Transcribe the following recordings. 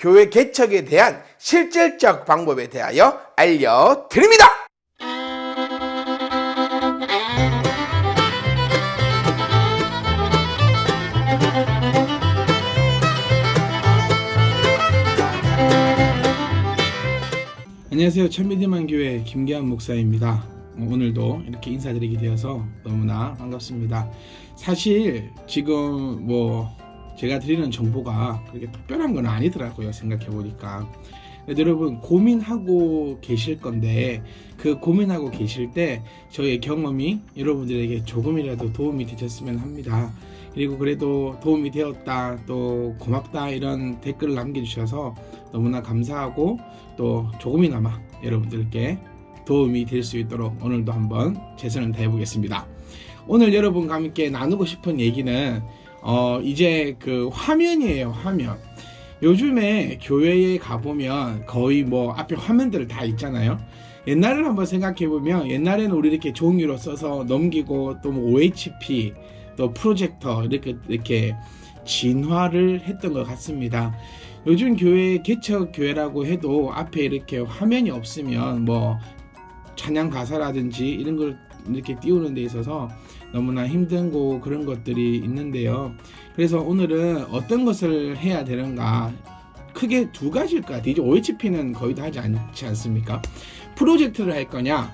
교회 개척에 대한 실질적 방법에 대하여 알려드립니다. 안녕하세요. 천미디만 교회 김기환 목사입니다. 어, 오늘도 이렇게 인사드리게 되어서 너무나 반갑습니다. 사실 지금 뭐 제가 드리는 정보가 그렇게 특별한 건 아니더라고요. 생각해 보니까. 여러분 고민하고 계실 건데 그 고민하고 계실 때 저의 경험이 여러분들에게 조금이라도 도움이 되셨으면 합니다. 그리고 그래도 도움이 되었다 또 고맙다 이런 댓글을 남겨주셔서 너무나 감사하고 또 조금이나마 여러분들께 도움이 될 수 있도록 오늘도 한번 최선을 다해 보겠습니다. 오늘 여러분과 함께 나누고 싶은 얘기는 어 이제 그 화면이에요 화면. 요즘에 교회에 가보면 거의 뭐 앞에 화면들 다 있잖아요. 옛날을 한번 생각해 보면 옛날에는 우리 이렇게 종이로 써서 넘기고 또 뭐 OHP 또 프로젝터 이렇게 이렇게 진화를 했던 것 같습니다. 요즘 교회 개척 교회라고 해도 앞에 이렇게 화면이 없으면 뭐 찬양 가사라든지 이런 걸 이렇게 띄우는 데 있어서 너무나 힘든 고 그런 것들이 있는데요. 그래서 오늘은 어떤 것을 해야 되는가 크게 두 가지일 것 같아요. 이제 OHP는 거의 다 하지 않지 않습니까? 프로젝트를 할 거냐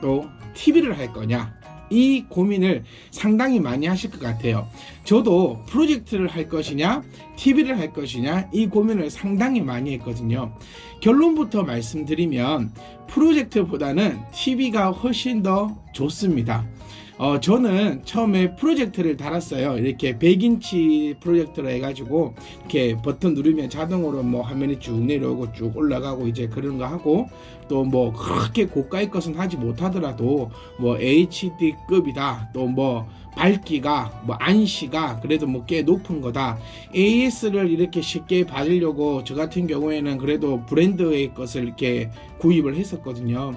또 TV를 할 거냐 이 고민을 상당히 많이 하실 것 같아요. 저도 프로젝트를 할 것이냐, TV를 할 것이냐, 이 고민을 상당히 많이 했거든요. 결론부터 말씀드리면, 프로젝트보다는 TV가 훨씬 더 좋습니다. 어, 저는 처음에 프로젝트를 달았어요. 이렇게 100인치 프로젝트로 해가지고, 이렇게 버튼 누르면 자동으로 뭐 화면이 쭉 내려오고 쭉 올라가고 이제 그런 거 하고, 또 뭐 그렇게 고가의 것은 하지 못하더라도 뭐 HD급이다. 또 뭐 밝기가 뭐 안시가 그래도 뭐 꽤 높은 거다. AS를 이렇게 쉽게 받으려고 저 같은 경우에는 그래도 브랜드의 것을 이렇게 구입을 했었거든요.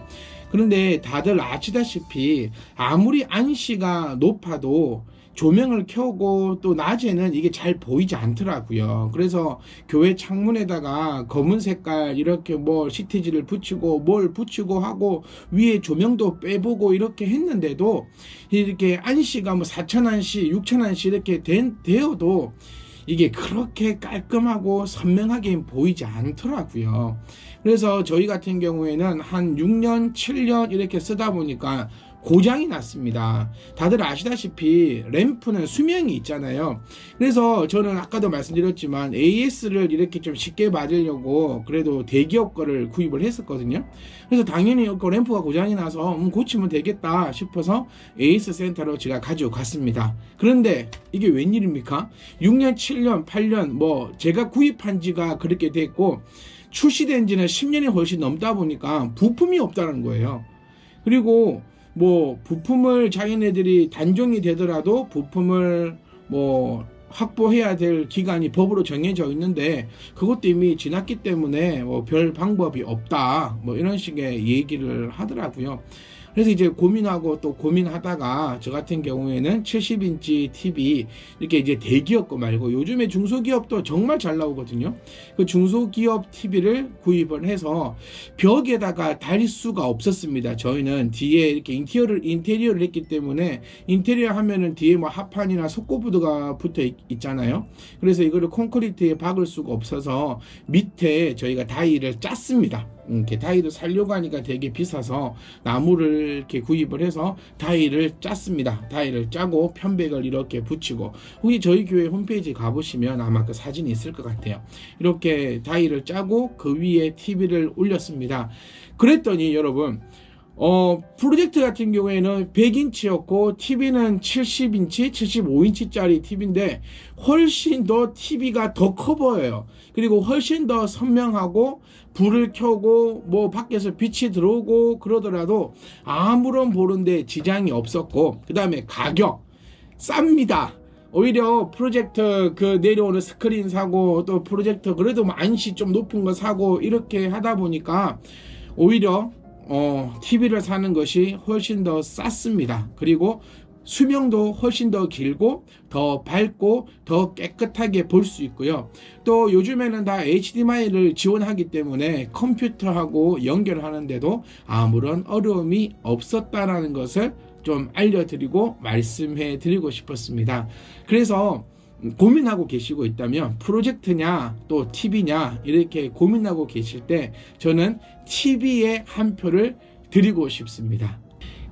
그런데 다들 아시다시피 아무리 안시가 높아도 조명을 켜고 또 낮에는 이게 잘 보이지 않더라고요. 그래서 교회 창문에다가 검은 색깔 이렇게 뭐 시티지를 붙이고 뭘 붙이고 하고 위에 조명도 빼보고 이렇게 했는데도 이렇게 안시가 뭐 4천 안시, 6천 안시 이렇게 된, 되어도 이게 그렇게 깔끔하고 선명하게 보이지 않더라고요. 그래서 저희 같은 경우에는 한 6년, 7년 이렇게 쓰다 보니까 고장이 났습니다. 다들 아시다시피 램프는 수명이 있잖아요. 그래서 저는 아까도 말씀드렸지만 AS를 이렇게 좀 쉽게 받으려고 그래도 대기업 거를 구입을 했었거든요. 그래서 당연히 그 램프가 고장이 나서 음, 고치면 되겠다 싶어서 AS 센터로 제가 가지고 갔습니다. 그런데 이게 웬일입니까? 6년, 7년, 8년 뭐 제가 구입한 지가 그렇게 됐고 출시된 지는 10년이 훨씬 넘다 보니까 부품이 없다는 거예요. 그리고 뭐 부품을 자기네들이 단종이 되더라도 부품을 뭐 확보해야 될 기간이 법으로 정해져 있는데 그것도 이미 지났기 때문에 뭐 별 방법이 없다 뭐 이런 식의 얘기를 하더라고요. 그래서 이제 고민하고 또 고민하다가 저 같은 경우에는 70인치 TV 이렇게 이제 대기업 거 말고 요즘에 중소기업도 정말 잘 나오거든요. 그 중소기업 TV를 구입을 해서 벽에다가 달 수가 없었습니다. 저희는 뒤에 이렇게 인테리어를 인테리어를 했기 때문에 인테리어 하면은 뒤에 뭐 합판이나 석고보드가 붙어 있, 있잖아요. 그래서 이거를 콘크리트에 박을 수가 없어서 밑에 저희가 다이를 짰습니다. 이렇게 다이를 살려고 하니까 되게 비싸서 나무를 이렇게 구입을 해서 다이를 짰습니다. 다이를 짜고 편백을 이렇게 붙이고 혹시 저희 교회 홈페이지 가보시면 아마 그 사진이 있을 것 같아요. 이렇게 다이를 짜고 그 위에 TV를 올렸습니다. 그랬더니 여러분 어, 프로젝트 같은 경우에는 100인치였고, TV는 70인치, 75인치짜리 TV인데, 훨씬 더 TV가 더 커 보여요. 그리고 훨씬 더 선명하고, 불을 켜고, 뭐, 밖에서 빛이 들어오고, 그러더라도, 아무런 보는데 지장이 없었고, 그 다음에 가격, 쌉니다. 오히려 프로젝터 그 내려오는 스크린 사고, 또 프로젝터 그래도 뭐 안시 좀 높은 거 사고, 이렇게 하다 보니까, 오히려 어, TV를 사는 것이 훨씬 더 쌌습니다. 그리고 수명도 훨씬 더 길고 더 밝고 더 깨끗하게 볼 수 있고요. 또 요즘에는 다 HDMI를 지원하기 때문에 컴퓨터하고 연결하는데도 아무런 어려움이 없었다라는 것을 좀 알려드리고 말씀해 드리고 싶었습니다. 그래서 고민하고 계시고 있다면 프로젝트냐 또 TV냐 이렇게 고민하고 계실 때 저는 TV에 한 표를 드리고 싶습니다.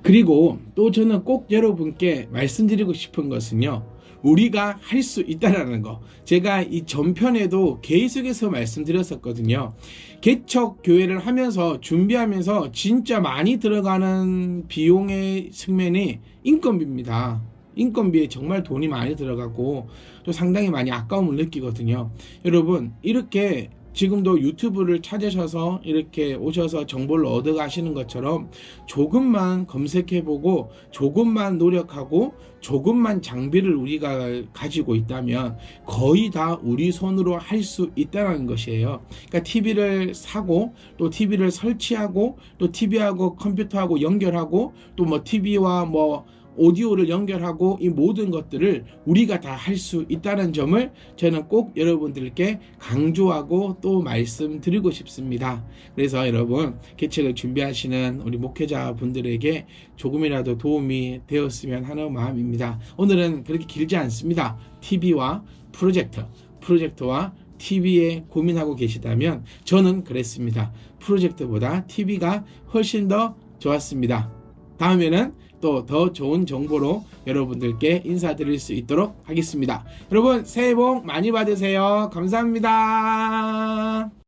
그리고 또 저는 꼭 여러분께 말씀드리고 싶은 것은요. 우리가 할 수 있다라는 거. 제가 이 전편에도 계속해서 말씀드렸었거든요. 개척 교회를 하면서 준비하면서 진짜 많이 들어가는 비용의 측면이 인건비입니다. 인건비에 정말 돈이 많이 들어가고 또 상당히 많이 아까움을 느끼거든요. 여러분, 이렇게 지금도 유튜브를 찾으셔서 이렇게 오셔서 정보를 얻어 가시는 것처럼 조금만 검색해 보고 조금만 노력하고 조금만 장비를 우리가 가지고 있다면 거의 다 우리 손으로 할 수 있다는 것이에요. 그러니까 TV를 사고 또 TV를 설치하고 또 TV하고 컴퓨터하고 연결하고 또 뭐 TV와 뭐 오디오를 연결하고 이 모든 것들을 우리가 다 할 수 있다는 점을 저는 꼭 여러분들께 강조하고 또 말씀드리고 싶습니다. 그래서 여러분 개책을 준비하시는 우리 목회자 분들에게 조금이라도 도움이 되었으면 하는 마음입니다. 오늘은 그렇게 길지 않습니다. TV와 프로젝터, 프로젝터와 TV에 고민하고 계시다면 저는 그랬습니다. 프로젝트보다 TV가 훨씬 더 좋았습니다. 다음에는 또 더 좋은 정보로 여러분들께 인사드릴 수 있도록 하겠습니다. 여러분 새해 복 많이 받으세요. 감사합니다.